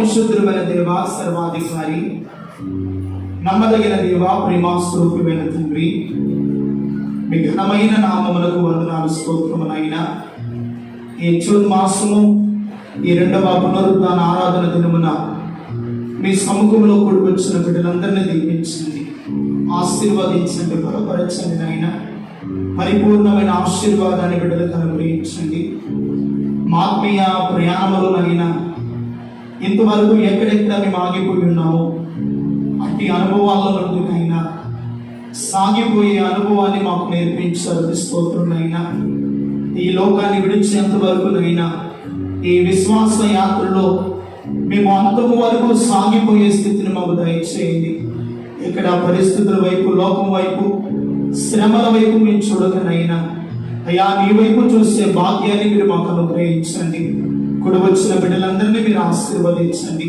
ప్రార్థన దేవ సర్వాధికారి నమ్మదగిన దేవ ప్రేమాస్వరూపమైన తండ్రి మీ ఘనమైన నామములకు వందనాలు స్తోత్రమునైన ఈ జూన్ మాసము ఈ రెండవ పునరుద్ధాన ఆరాధన దినమున మీ సముఖంలో కూడి వచ్చిన బిడ్డలందరినీ దీపించండి ఆశీర్వదించండి బలపరచండి నాయన పరిపూర్ణమైన ఆశీర్వాదాన్ని బిడ్డలకు అనుగ్రహించండి. ఆత్మీయ ఆత్మీయ ప్రయాణములోనైనా ఇంతవరకు ఎక్కడెక్కడ మేము ఆగిపోయి ఉన్నామో అట్టి అనుభవాల నుండినైనా సాగిపోయే అనుభవాన్ని మాకు నేర్పించారు స్తోత్రులైనా ఈ లోకాన్ని విడిచేంత వరకునైనా ఈ విశ్వాస యాత్రలో మేము అంతము వరకు సాగిపోయే స్థితిని మాకు దయచేయండి. ఇక్కడ పరిస్థితుల వైపు లోకం వైపు శ్రమల వైపు మేము చూడకనైనా అయ్యా మీ వైపు చూసే భాగ్యాన్ని మీరు మాకు అనుగ్రహించండి. కుడి వచ్చిన బిడ్డలందరినీ మీరు ఆశీర్వదించండి.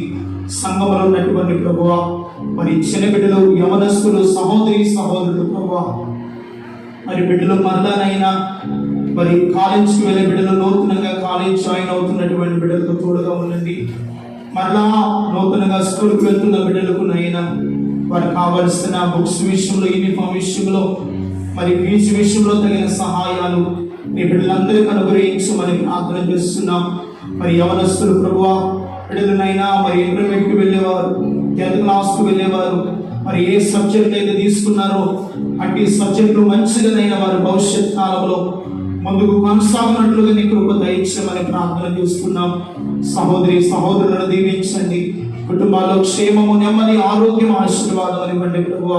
సంఘంలో ఉన్నటువంటి ప్రభువ మరి చిన్న బిడ్డలు యవనస్తులు సహోదరి సహోదరులు ప్రభువా మరి బిడ్డలు మరలనైనా మరి కాలేజీకి వెళ్ళే బిడ్డలు నూతనంగా కాలేజ్ జాయిన్ అవుతున్నటువంటి బిడ్డలకు తోడుగా ఉండండి. మరలా నూతనంగా స్కూల్కి వెళ్తున్న బిడ్డలకు నైనా వారికి కావలసిన బుక్స్ విషయంలో యూనిఫామ్ విషయంలో మరి ఫీజు విషయంలో తగిన సహాయాలు మీ బిడ్డలందరికీ అనుగ్రహించమని ప్రార్థన చేస్తున్నాం. మరి యవనస్తులు ప్రభువా బిడ్డలనైనా మరి ఇంటర్మీడియట్కి వెళ్ళేవారు టెన్త్ క్లాస్కి వెళ్ళేవారు మరి ఏ సబ్జెక్ట్ అయితే తీసుకున్నారో అట్టి సబ్జెక్టులు మంచిగానైనా వారి భవిష్యత్ కాలంలో ముందుకు కొనసాగినట్లుగా నీ కృప దయచేయమని ప్రార్థన చేస్తున్నాం. సహోదరి సహోదరులను దీవించండి. కుటుంబాల్లో క్షేమము నెమ్మది ఆరోగ్యం ఆశీర్వాదం ఇవ్వండి ప్రభు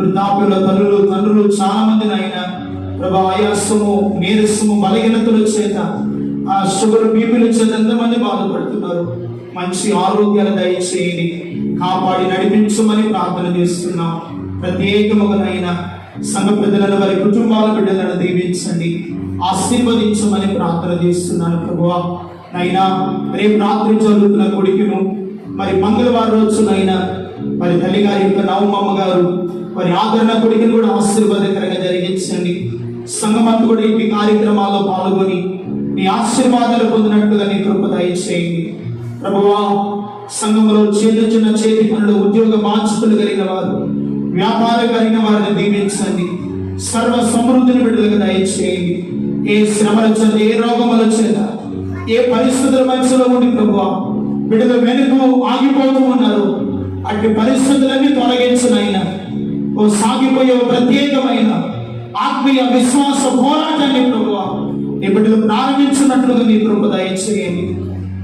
వృద్ధాప్యుల తల్లులు తండ్రులు చాలా మంది నాయన ప్రభా ఆయాసము నీరసము బలహీనతల చేత ఆ షుగర్ బీపీల చేత ఎంతమంది బాధపడుతున్నారు? మంచి ఆరోగ్యాలు దయచేయండి. కాపాడి నడిపించమని ప్రార్థన చేస్తున్నాం. ప్రత్యేకముగానైనా సంఘ పెద్దలను వారి కుటుంబాల బిడ్డలను దీవించండి. ఆశీర్వదించమని ప్రార్థన చేస్తున్నాను ప్రభువా. నైనా రేపు రాత్రి జరుగుతున్న కొడుకును మరి మంగళవారం రోజునైనా మరి తల్లి గారి యొక్క నవమమ్మ గారు మరి ఆదరణ కొడుకుని కూడా ఆశీర్వాదకరంగా జరిగించండి. సంగమంతా కూడా ఈ కార్యక్రమాల్లో పాల్గొని నీ ఆశీర్వాదాలు పొందినట్టుగా నీ కృప దయచేయండి. ప్రభువా సంఘంలో చిన్న చిన్న చేతి పనులు ఉద్యోగ బాధ్యతలు కలిగిన వారు వ్యాపారం కలిగిన వారిని దీవించండి. సర్వ సమృద్ధిని బిడ్డలకు దయచేయండి. ఏ శ్రమల చేత ఏ రోగముల చేత ఏ పరిస్థితుల మధ్యలో ఉండి ప్రభువా బిడ్డలు వెనుక ఆగిపోతూ ఉన్నారు. అట్టి పరిస్థితులన్నీ తొలగించినైనా ఓ సాగిపోయే ప్రత్యేకమైన ఆత్మీయ విశ్వాస పోరాటాన్ని ప్రభు నీ బిడ్డలు ప్రారంభించినట్లుగా నీ కృప దయచేయండి.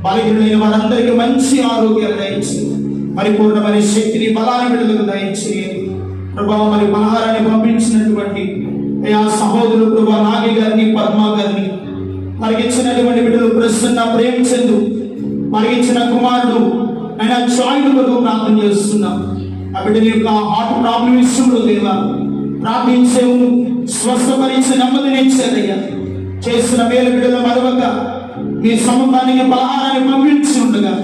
బలహీనమైన వారందరికీ మంచి ఆరోగ్యాలు దయచేయండి. పరిపూర్ణమైన శక్తిని బలాన్ని బిడ్డలకు దయచేయండి. ప్రభావ మరి పలహారాన్ని పంపించినటువంటి ఆ సహోదరులు ప్రభా నాగి గారిని పద్మ గారిని మరిగించినటువంటి బిడ్డలు ప్రసన్న ప్రేమించందు మరిగించిన కుమారుడు ఆయన జాయిన్ కొరకు ప్రార్థన చేస్తున్నాం. ఆ బిడ్డని యొక్క హార్ట్ ప్రాబ్లం విషయంలో దేవా. ప్రార్థించేవు స్వస్థపరిచే నెమ్మదినిచ్చేదయ్యా చేసిన మేలు బిడ్డల మరవక మీ సముఖానికి బలహారాన్ని పంపించి ఉండగా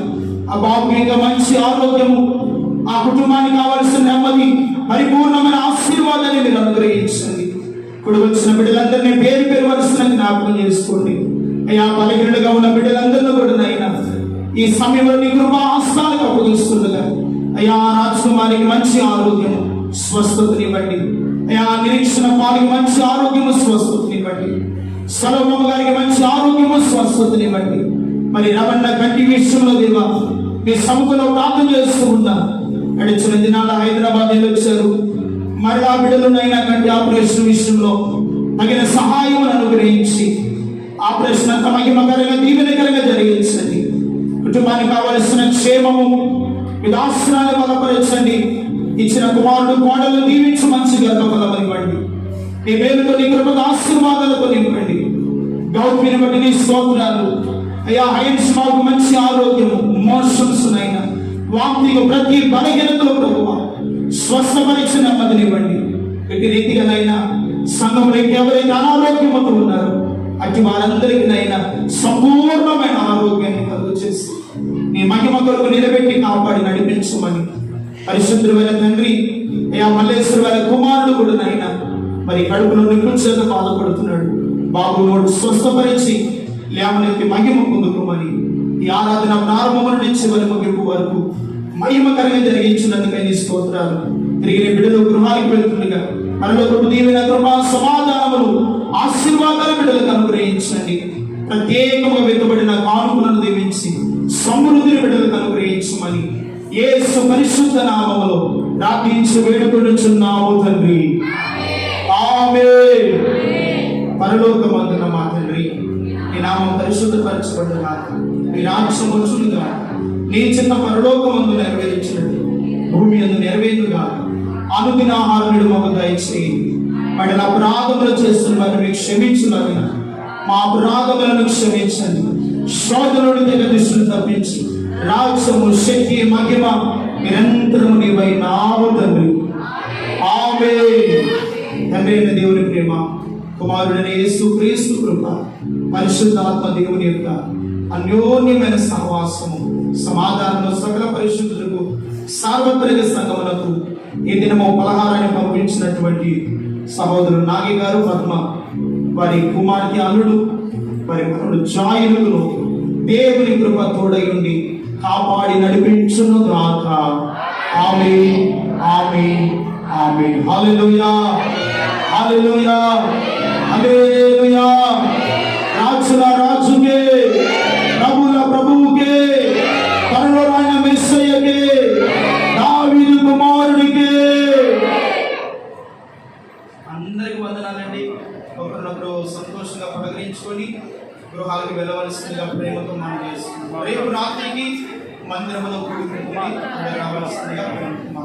ఆ బాబుకి ఇంకా మంచి ఆరోగ్యము ఆ కుటుంబానికి కావలసిన నెమ్మది పరిపూర్ణమైన ఆశీర్వాదాన్ని మీరు అనుగ్రహించండి. ఇప్పుడు వచ్చిన బిడ్డలందరినీ పేరు పేరు వరుసన జ్ఞాపకం చేసుకోండి. అయ్యా బలహీనులుగా ఉన్న బిడ్డలందరినీ కూడా నైనా ఈ సమయంలో నీ కృపా హస్తాలకు అప్పగిస్తుండగా అయ్యా రాజకుమారికి మంచి ఆరోగ్యం బట్టి అయ్యా నిరీక్షణ పాలకి మంచి ఆరోగ్యము స్వస్థతని బట్టి సర్వమ్మ గారికి మంచి ఆరోగ్యము స్వస్థతనివ్వండి. మరి రవణ కంటి విషయంలో దేవా మీ సముఖంలో ప్రార్థన చేస్తూ ఉన్నా గడిచిన దినాల హైదరాబాద్ వెళ్ళి వచ్చారు మరలా ఆ బిడ్డలునైనా కంటి ఆపరేషన్ విషయంలో తగిన సహాయం అనుగ్రహించి ఆపరేషన్ అంత మహిమకరంగా దీవెనకరంగా జరిగించండి. కుటుంబానికి కావలసిన క్షేమము విదాసనాన్ని బలపరచండి. ఇచ్చిన కుమారుడు కోడలు దీవించి మంచి గర్భఫలం ఇవ్వండి. నీ పేరుతో నీ కృపద ఆశీర్వాదాలతో నింపండి. గౌరవిని బట్టి నీ స్తోత్రాలు. అయ్యా హైన్స్ మాకు మంచి ఆరోగ్యము మోషన్స్ అయినా వాంతిగా ప్రతి బలహీనతలో ప్రభువ స్వస్థపరిచిన నెమ్మదినివ్వండి ప్రతి రీతిగానైనా సంఘంలో ఎవరైతే అనారోగ్యమతో ఉన్నారో అటు వారందరికీ నడిపించమని పరిశుద్ధులైన తండ్రి అయ్యా మల్లేశ్వర కుమారుడు కూడా నాయన మరి కడుపులో నిపుణ బాధపడుతున్నాడు బాబు వాడు స్వస్థపరిచి లేవనెత్తి మహిమ పొందుకోమని. ఈ ఆరాధన ప్రారంభం నుంచి చివరి ముగింపు వరకు మహిమకరంగా జరిగించినందుకై నీ స్తోత్రాలు. తిరిగి బిడ్డలు గృహానికి వెళ్తుండగా మనలో దీవెన కృప సమాధానములు ఆశీర్వాదాలు బిడ్డలకు అనుగ్రహించండి. ప్రత్యేకంగా వెతుబడిన కానుకలను దీవించి సమృద్ధి బిడ్డలకు యేసు పరిశుద్ధ నామములో ప్రార్థించి వేడుకొనుచున్నాము తండ్రి. ఆమేన్. పరలోకమందున మా తండ్రి నీ నామం పరిశుద్ధపరచబడుగా నీ రాజ్యం వచ్చునుగా నీ చిన్న పరలోకమందు నెరవేర్చినది. భూమి అందు నెరవేరుగా అనుదిన ఆహారం మాకు దయచేయి. వాటి అపరాధములు చేస్తున్న వారిని మీకు క్షమించులాగిన మా అపరాధములను క్షమించండి. శోధనుడి దగ్గర దృష్టిని తప్పించి రాజ్యము శక్తి మహిమ నిరంతరము నీవై నావు తండ్రి. ఆమె తండ్రి అయిన దేవుని ప్రేమ కుమారుడైన యేసు క్రీస్తు కృప పరిశుద్ధాత్మ దేవుని యొక్క అన్యోన్యమైన సహవాసము సమాధానము సకల పరిశుద్ధులకు సార్వత్రిక సంగములకు ఈ దినము పలహారాన్ని పంపించినటువంటి సహోదరుడు నాగి గారు పద్మ వారి కుమార్తె అల్లుడు వారి మనడు జాయిలును దేవుని కృప తోడై ఉండి కాపాడి నడిపించును గాక ఆమె ఆమె ఆమె హల్లెలూయా హల్లెలూయా హల్లెలూయా. రాజుల రాజుకే ప్రభుల ప్రభువుకే పరలోరాయన మెస్సయ్యకే దావీదు కుమారుడికే. అందరికి వందనాలండి. ఒకరినొకరు సంతోషంగా ప్రకటించుకొని గృహాలకు వెళ్ళవలసిందిగా ప్రేమతో మనం చేస్తున్నాం. రేపు రాత్రికి మందిరంలో కూడుకుని రావాల్సిందిగా ప్రేమ